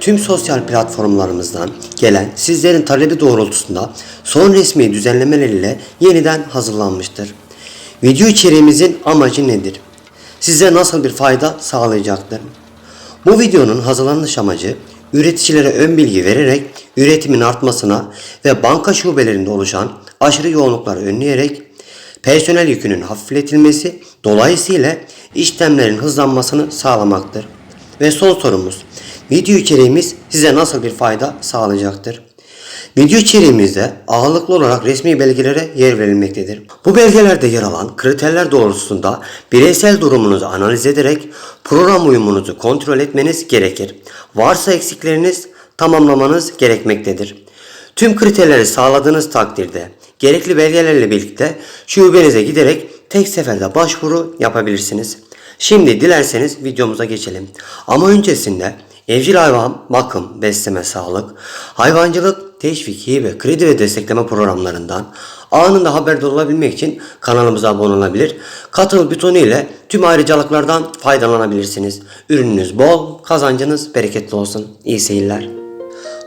tüm sosyal platformlarımızdan gelen sizlerin talebi doğrultusunda son resmi düzenlemeleriyle yeniden hazırlanmıştır. Video içeriğimizin amacı nedir? Size nasıl bir fayda sağlayacaktır? Bu videonun hazırlanış amacı üreticilere ön bilgi vererek üretimin artmasına ve banka şubelerinde oluşan aşırı yoğunlukları önleyerek personel yükünün hafifletilmesi dolayısıyla işlemlerin hızlanmasını sağlamaktır. Ve son sorumuz, video içeriğimiz size nasıl bir fayda sağlayacaktır? Video içeriğimizde ağırlıklı olarak resmi belgelere yer verilmektedir. Bu belgelerde yer alan kriterler doğrultusunda bireysel durumunuzu analiz ederek program uyumunuzu kontrol etmeniz gerekir. Varsa eksikleriniz tamamlamanız gerekmektedir. Tüm kriterleri sağladığınız takdirde gerekli belgelerle birlikte şubenize giderek tek seferde başvuru yapabilirsiniz. Şimdi dilerseniz videomuza geçelim. Ama öncesinde evcil hayvan bakım, besleme, sağlık, hayvancılık, teşvik, hibe, kredi ve destekleme programlarından anında haberdar olabilmek için kanalımıza abone olabilir. Katıl butonu ile tüm ayrıcalıklardan faydalanabilirsiniz. Ürününüz bol, kazancınız bereketli olsun. İyi seyirler.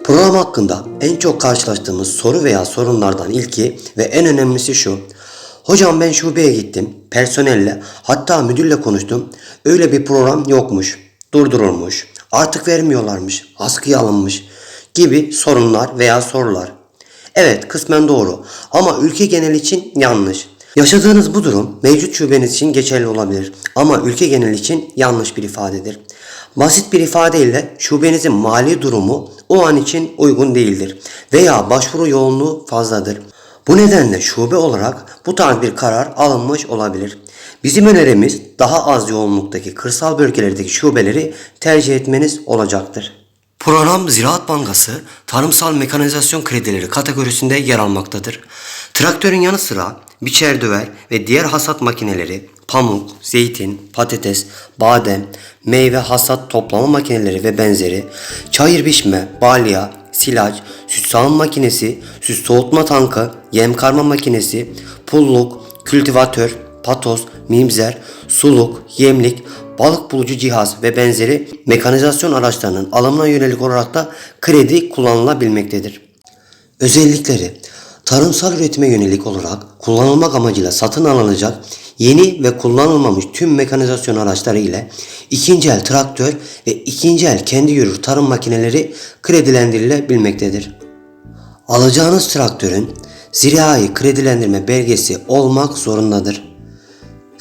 Program hakkında en çok karşılaştığımız soru veya sorunlardan ilki ve en önemlisi şu. Hocam ben şubeye gittim, personelle hatta müdürle konuştum. Öyle bir program yokmuş, durdurulmuş, artık vermiyorlarmış, askıya alınmış gibi sorunlar veya sorular. Evet kısmen doğru ama ülke genel için yanlış. Yaşadığınız bu durum mevcut şubeniz için geçerli olabilir ama ülke genel için yanlış bir ifadedir. Basit bir ifadeyle şubenizin mali durumu o an için uygun değildir veya başvuru yoğunluğu fazladır. Bu nedenle şube olarak bu tarz bir karar alınmış olabilir. Bizim önerimiz daha az yoğunluktaki kırsal bölgelerdeki şubeleri tercih etmeniz olacaktır. Program Ziraat Bankası tarımsal mekanizasyon kredileri kategorisinde yer almaktadır. Traktörün yanı sıra biçer döver ve diğer hasat makineleri, pamuk, zeytin, patates, badem, meyve hasat toplama makineleri ve benzeri, çayır biçme, balya, silaj, süt sağım makinesi, süt soğutma tankı, yem karma makinesi, pulluk, kültivatör, patos, mimzer, suluk, yemlik, balık bulucu cihaz ve benzeri mekanizasyon araçlarının alımına yönelik olarak da kredi kullanılabilmektedir. Özellikleri Tarımsal üretime yönelik olarak kullanılmak amacıyla satın alınacak yeni ve kullanılmamış tüm mekanizasyon araçları ile ikinci el traktör ve ikinci el kendi yürür tarım makineleri kredilendirilebilmektedir. Alacağınız traktörün zirai kredilendirme belgesi olmak zorundadır.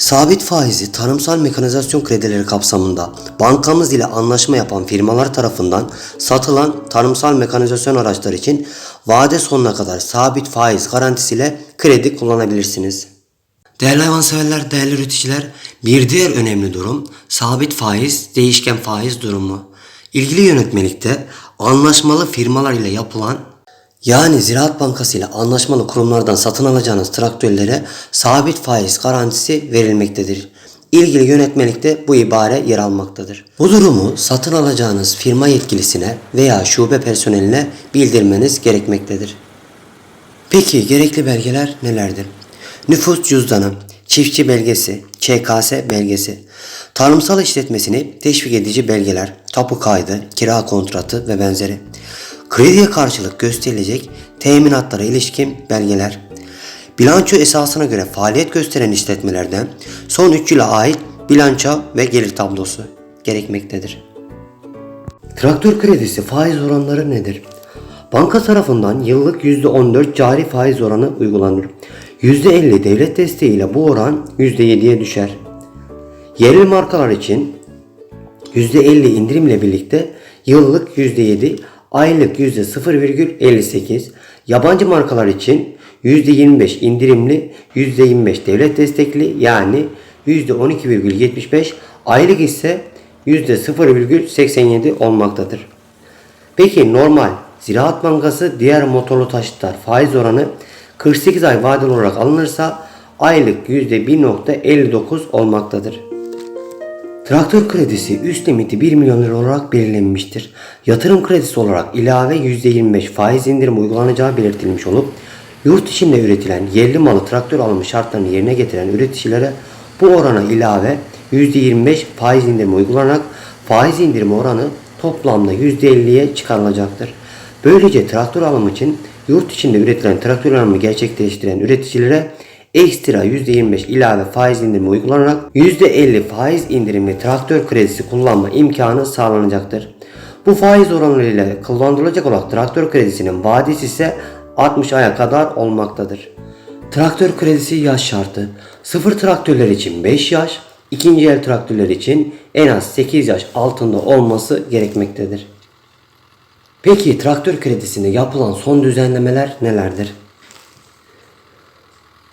Sabit faizli tarımsal mekanizasyon kredileri kapsamında bankamız ile anlaşma yapan firmalar tarafından satılan tarımsal mekanizasyon araçları için vade sonuna kadar sabit faiz garantisiyle kredi kullanabilirsiniz. Değerli hayvanseverler, değerli üreticiler, bir diğer önemli durum sabit faiz, değişken faiz durumu. İlgili yönetmelikte anlaşmalı firmalar ile yapılan yani Ziraat Bankası ile anlaşmalı kurumlardan satın alacağınız traktörlere sabit faiz garantisi verilmektedir. İlgili yönetmelikte bu ibare yer almaktadır. Bu durumu satın alacağınız firma yetkilisine veya şube personeline bildirmeniz gerekmektedir. Peki gerekli belgeler nelerdir? Nüfus cüzdanı, çiftçi belgesi, ÇKS belgesi, tarımsal işletmesini teşvik edici belgeler, tapu kaydı, kira kontratı ve benzeri. Krediye karşılık gösterilecek teminatlara ilişkin belgeler, bilanço esasına göre faaliyet gösteren işletmelerden son 3 yıla ait bilanço ve gelir tablosu gerekmektedir. Traktör kredisi faiz oranları nedir? Banka tarafından yıllık %14 cari faiz oranı uygulanır. %50 devlet desteğiyle bu oran %7'ye düşer. Yerel markalar için %50 indirimle birlikte yıllık %7, aylık %0,58, yabancı markalar için %25 indirimli, %25 devlet destekli yani %12,75, aylık ise %0,87 olmaktadır. Peki normal Ziraat Bankası diğer motorlu taşıtlar faiz oranı 48 ay vadeli olarak alınırsa aylık %1.59 olmaktadır. Traktör kredisi üst limiti 1 milyon lira olarak belirlenmiştir. Yatırım kredisi olarak ilave %25 faiz indirim uygulanacağı belirtilmiş olup yurt içinde üretilen yerli malı traktör alımı şartlarını yerine getiren üreticilere bu orana ilave %25 faiz indirimi uygulanarak faiz indirimi oranı toplamda %50'ye çıkarılacaktır. Böylece traktör alımı için yurt içinde üretilen traktör alımı gerçekleştiren üreticilere ekstra %25 ilave faiz indirimi uygulanarak %50 faiz indirimli traktör kredisi kullanma imkanı sağlanacaktır. Bu faiz oranlarıyla kullandırılacak olan traktör kredisinin vadesi ise 60 aya kadar olmaktadır. Traktör kredisi yaş şartı. Sıfır traktörler için 5 yaş, ikinci el traktörler için en az 8 yaş altında olması gerekmektedir. Peki traktör kredisinde yapılan son düzenlemeler nelerdir?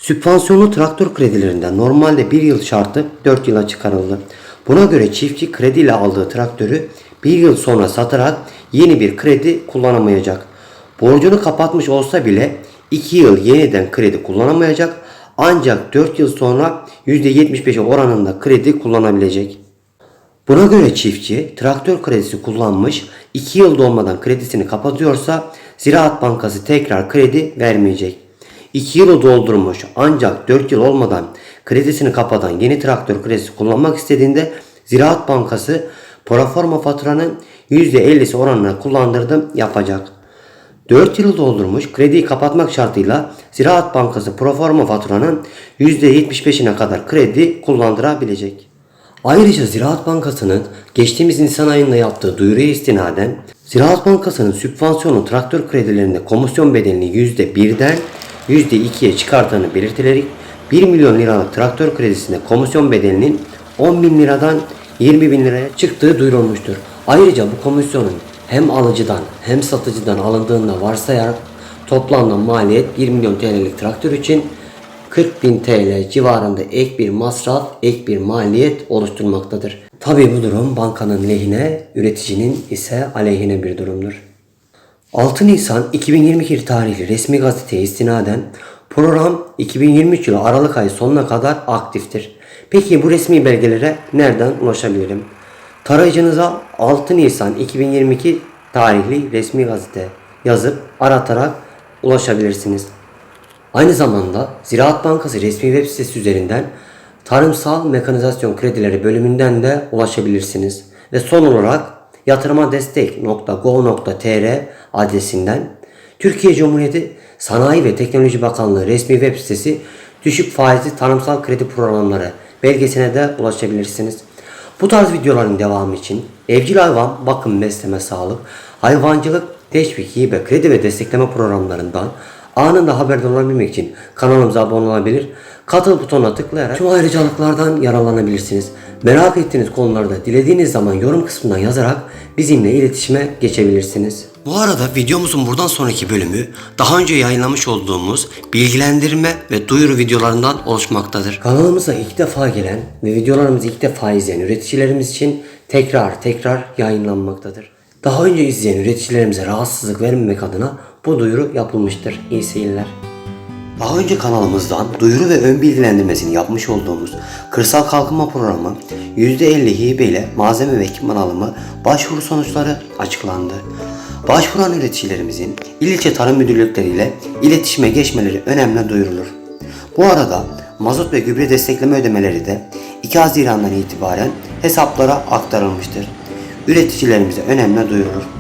Sübvansiyonlu traktör kredilerinde normalde 1 yıl şartı 4 yıla çıkarıldı. Buna göre çiftçi krediyle aldığı traktörü 1 yıl sonra satarak yeni bir kredi kullanamayacak. Borcunu kapatmış olsa bile 2 yıl yeniden kredi kullanamayacak ancak 4 yıl sonra %75 oranında kredi kullanabilecek. Buna göre çiftçi traktör kredisi kullanmış 2 yıl dolmadan kredisini kapatıyorsa Ziraat Bankası tekrar kredi vermeyecek. 2 yılı doldurmuş ancak 4 yıl olmadan kredisini kapatan yeni traktör kredisi kullanmak istediğinde Ziraat Bankası proforma faturanın %50'si oranına kullandırdım yapacak. 4 yıl doldurmuş krediyi kapatmak şartıyla Ziraat Bankası proforma faturanın %75'ine kadar kredi kullandırabilecek. Ayrıca Ziraat Bankası'nın geçtiğimiz Nisan ayında yaptığı duyuruya istinaden Ziraat Bankası'nın sübvansiyonlu traktör kredilerinde komisyon bedelini %1'den %2'ye çıkarttığını belirtilerek 1 milyon liralık traktör kredisinde komisyon bedelinin 10 bin liradan 20 bin liraya çıktığı duyurulmuştur. Ayrıca bu komisyonun hem alıcıdan hem satıcıdan alındığında varsayarak toplamda maliyet 1 milyon TL'lik traktör için 40 bin TL civarında ek bir masraf, ek bir maliyet oluşturmaktadır. Tabi bu durum bankanın lehine, üreticinin ise aleyhine bir durumdur. 6 Nisan 2022 tarihli resmi gazeteye istinaden program 2023 yılı Aralık ayı sonuna kadar aktiftir. Peki bu resmi belgelere nereden ulaşabilirim? Tarayıcınıza 6 Nisan 2022 tarihli resmi gazete yazıp aratarak ulaşabilirsiniz. Aynı zamanda Ziraat Bankası resmi web sitesi üzerinden Tarımsal Mekanizasyon Kredileri bölümünden de ulaşabilirsiniz. Ve son olarak yatırımadestek.go.tr adresinden Türkiye Cumhuriyeti Sanayi ve Teknoloji Bakanlığı resmi web sitesi düşük faizli tarımsal kredi programları belgesine de ulaşabilirsiniz. Bu tarz videoların devamı için evcil hayvan, bakım, besleme, sağlık, hayvancılık, teşvik, hibe, kredi ve destekleme programlarından anında haberdar olabilmek için kanalımıza abone olabilir, katıl butonuna tıklayarak tüm ayrıcalıklardan yararlanabilirsiniz. Merak ettiğiniz konularda dilediğiniz zaman yorum kısmından yazarak bizimle iletişime geçebilirsiniz. Bu arada videomuzun buradan sonraki bölümü daha önce yayınlamış olduğumuz bilgilendirme ve duyuru videolarından oluşmaktadır. Kanalımıza ilk defa gelen ve videolarımızı ilk defa izleyen üreticilerimiz için tekrar tekrar yayınlanmaktadır. Daha önce izleyen üreticilerimize rahatsızlık vermemek adına bu duyuru yapılmıştır. İyi seyirler. Daha önce kanalımızdan duyuru ve ön bilgilendirmesini yapmış olduğumuz Kırsal Kalkınma Programı %50 hibe ile malzeme ve ekipman alımı başvuru sonuçları açıklandı. Başvuran üreticilerimizin il ilçe tarım müdürlükleriyle iletişime geçmeleri önemli duyurulur. Bu arada mazot ve gübre destekleme ödemeleri de 2 Haziran'dan itibaren hesaplara aktarılmıştır. Üreticilerimize önemli duyurulur.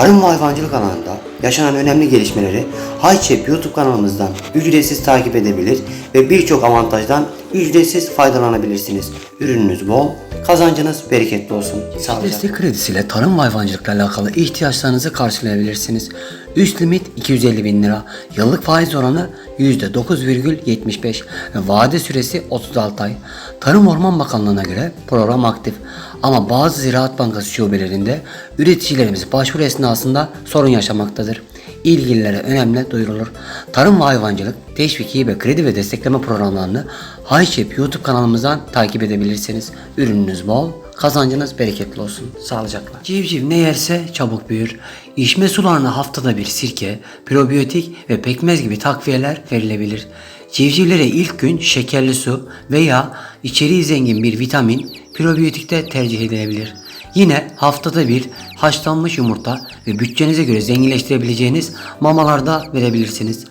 Tarım ve hayvancılık alanında yaşanan önemli gelişmeleri Hayçep YouTube kanalımızdan ücretsiz takip edebilir ve birçok avantajdan ücretsiz faydalanabilirsiniz. Ürününüz bol, kazancınız bereketli olsun. Sağlıcakla. Destek kredisiyle tarım ve hayvancılıkla alakalı ihtiyaçlarınızı karşılayabilirsiniz. Üst limit 250 bin lira. Yıllık faiz oranı %9,75 ve vade süresi 36 ay. Tarım Orman Bakanlığı'na göre program aktif. Ama bazı Ziraat Bankası şubelerinde üreticilerimiz başvuru esnasında sorun yaşamaktadır. İlgililere önemli duyurulur. Tarım ve hayvancılık, teşvik, hibe, kredi ve destekleme programlarını Hayşep YouTube kanalımızdan takip edebilirsiniz. Ürününüz bol, kazancınız bereketli olsun. Sağlıcakla. Civciv ne yerse çabuk büyür. İçme sularına haftada bir sirke, probiyotik ve pekmez gibi takviyeler verilebilir. Civcivlere ilk gün şekerli su veya içeriği zengin bir vitamin probiyotikte tercih edilebilir. Yine haftada bir haşlanmış yumurta ve bütçenize göre zenginleştirebileceğiniz mamalarda verebilirsiniz.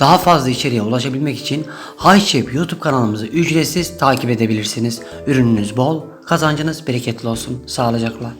Daha fazla içeriğe ulaşabilmek için Hayşep YouTube kanalımızı ücretsiz takip edebilirsiniz. Ürününüz bol, kazancınız bereketli olsun. Sağlıcakla.